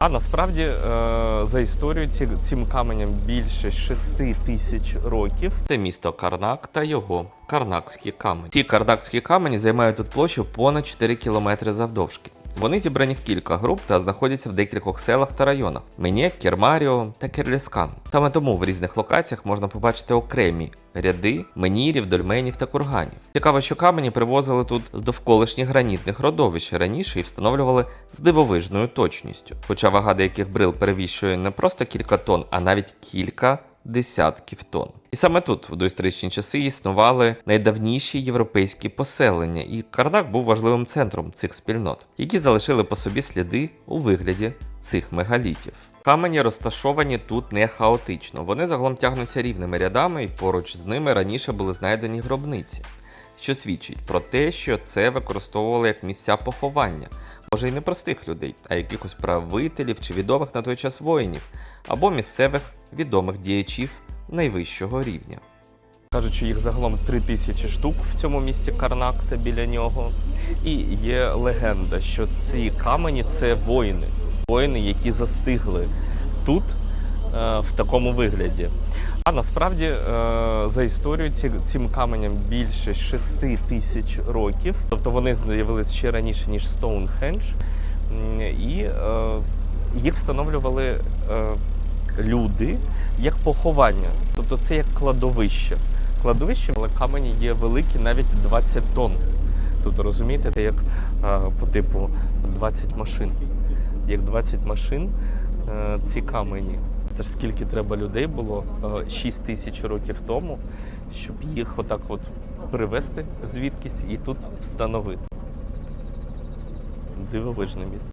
А насправді е, за історію цим каменям більше 6 тисяч років. Це місто Карнак та його карнакські камені. Ці карнакські камені займають тут площу понад 4 кілометри завдовжки. Вони зібрані в кілька груп та знаходяться в декількох селах та районах: Менєк, Кермаріо та Керліскан. Саме тому в різних локаціях можна побачити окремі ряди менірів, дольменів та курганів. Цікаво, що камені привозили тут з довколишніх гранітних родовищ раніше і встановлювали з дивовижною точністю. Хоча вага деяких брил перевіщує не просто кілька тонн, а навіть кілька десятків тонн. І саме тут, в доісторичні часи, існували найдавніші європейські поселення, і Карнак був важливим центром цих спільнот, які залишили по собі сліди у вигляді цих мегалітів. Камені розташовані тут не хаотично, вони загалом тягнуться рівними рядами, і поруч з ними раніше були знайдені гробниці, що свідчить про те, що це використовували як місця поховання, може й не простих людей, а якихось правителів чи відомих на той час воїнів, або місцевих відомих діячів найвищого рівня. Кажуть, що їх загалом три тисячі штук в цьому місті Карнак та біля нього. І є легенда, що ці камені це воїни, воїни, які застигли тут е, в такому вигляді. А насправді, е, за історією, ці, цим каменям більше 6 тисяч років. Тобто вони з'явилися ще раніше, ніж Стоунхендж. І е, їх встановлювали люди як поховання. Тобто це як кладовище. Кладовище, але камені є великі, навіть 20 тонн. Тут розумієте, це як е, по типу 20 машин. Як 20 машин е, ці камені. Це ж скільки треба людей було е, 6 тисяч років тому, щоб їх отак от привезти звідкись і тут встановити. Дивовижне місце.